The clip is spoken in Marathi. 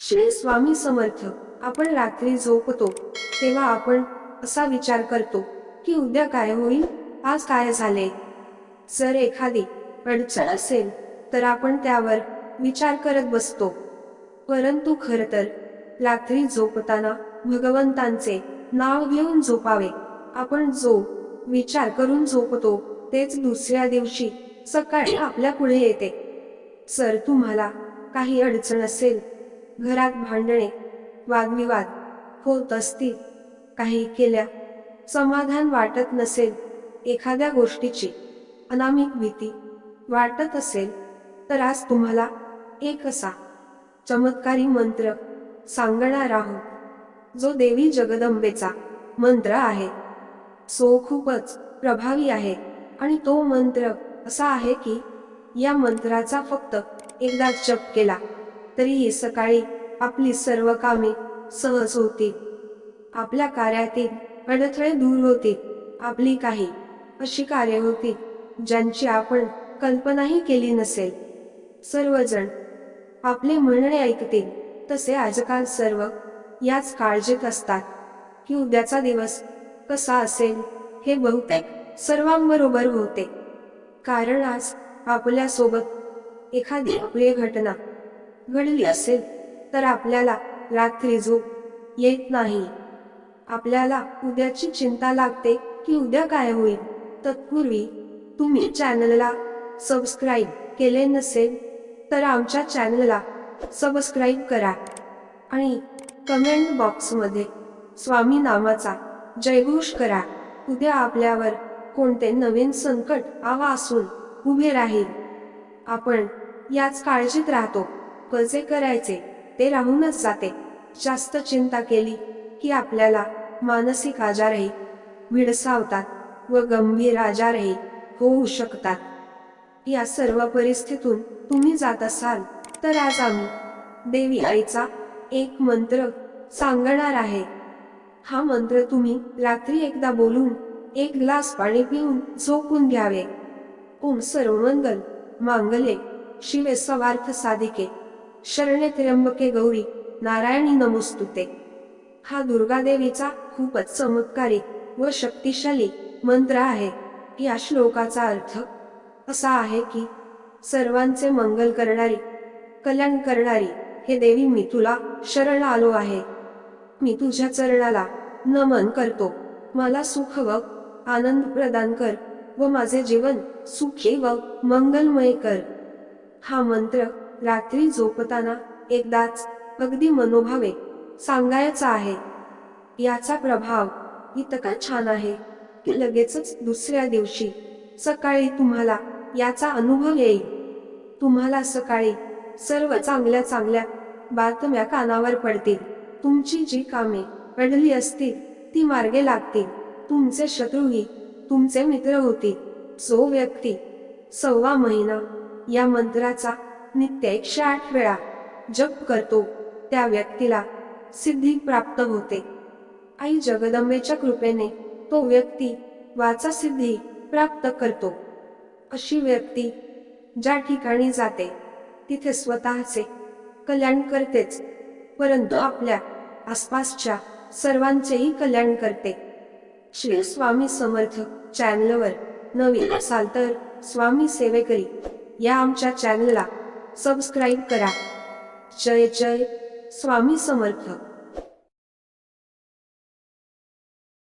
श्री स्वामी समर्थ आपण रात्री झोपतो तेव्हा आपण असा विचार करतो की उद्या काय होईल आज काय झाले? जर एखादी अडचण असेल तर आपण त्यावर विचार करत बसतो. परंतु खर तर रात्री झोपताना भगवंतांचे नाव घेऊन झोपावे. आपण जो विचार करून झोपतो तेच दुसऱ्या दिवशी सकाळी आपल्या पुढे येते. सर तुम्हाला काही अडचण असेल घरात भांडणे वादविवाद होत असतील काही केल्या समाधान वाटत नसेल एखाद्या गोष्टीची अनामिक भीती वाटत असेल तर आज तुम्हाला एक असा चमत्कारी मंत्र सांगणार आहोत. जो देवी जगदंबेचा मंत्र आहे. सो खूपच प्रभावी आहे आणि तो मंत्र असा आहे की या मंत्राचा फक्त एकदा जप केला तरीही सकाळी आपली सर्व कामे सहज होती. आपल्या कार्यातील अडथळे दूर होतील आपली काही अशी कार्य होती ज्यांची आपण कल्पनाही केली नसेल. सर्वजण आपले म्हणणे ऐकतील तसे आजकाल सर्व याच काळजीत असतात की उद्याचा दिवस कसा असेल हे बहुतेक सर्वांबरोबर होते. कारण आज आपल्यासोबत एखादी आपली घटना घडली असेल तर आपल्याला रात्री झोप येत नाही. आपल्याला उद्याची चिंता लागते की उद्या काय होईल. तत्पूर्वी तुम्ही चॅनलला सबस्क्राईब केले नसेल तर आमच्या चॅनलला सबस्क्राईब करा आणि कमेंट बॉक्समध्ये स्वामी नामाचा जयघोष करा. उद्या आपल्यावर कोणते नवीन संकट आवा असून उभे राहील. आपण याच काळजीत राहतो. कसे करायचे ते राहूनच जाते. जास्त चिंता केली की आपल्याला मानसिक आजारही विडसावतात व गंभीर आजारही होऊ शकतात. या सर्व परिस्थितीतून तुम्ही जात असाल तर आज आम्ही देवी आईचा एक मंत्र सांगणार आहे. हा मंत्र तुम्ही रात्री एकदा बोलून एक ग्लास पाणी पिऊन झोपून घ्यावे. ओम सर्वमंगल मांगले शिवे सवार्थ साधिके. शरणे त्र्यंबके गौरी नारायणी नमोस्तुते. हा दुर्गादेवीचा खूपच चमत्कारिक व शक्तिशाली मंत्र आहे. या श्लोकाचा अर्थ असा आहे की सर्वांचे मंगल करणारी कल्याण करणारी हे देवी मी तुला शरण आलो आहे. मी तुझ्या चरणाला नमन करतो. मला सुख व आनंद प्रदान कर व माझे जीवन सुखी व मंगलमय कर. हा मंत्र रात्री झोपताना एकदाच अगदी मनोभावे सांगायचा आहे. याचा प्रभाव इतका छान आहे की लगेचच दुसऱ्या दिवशी सकाळी तुम्हाला याचा अनुभव येईल. तुम्हाला सकाळी सर्व चांगल्या चांगल्या बातम्या कानावर पडतील. तुमची जी कामे अडली असतील ती मार्गे लागतील. तुमचे शत्रूही तुमचे मित्र होतील. जो व्यक्ती सव्वा महिना या मंत्राचा नित्य एकशे आठ वेळा जप करतो त्या व्यक्तीला सिद्धी प्राप्त होते. आई जगदंबेच्या कृपेने तो व्यक्ती वाचा सिद्धी प्राप्त करतो. अशी व्यक्ती ज्या ठिकाणी जाते तिथे स्वतःचे कल्याण करतेच परंतु आपल्या आसपासच्या सर्वांचेही कल्याण करते. श्री स्वामी समर्थ चॅनलवर नवीन असाल तर स्वामी सेवेकरी या आमच्या चॅनलला सबस्क्राईब करा. जय जय. स्वामी समर्थ.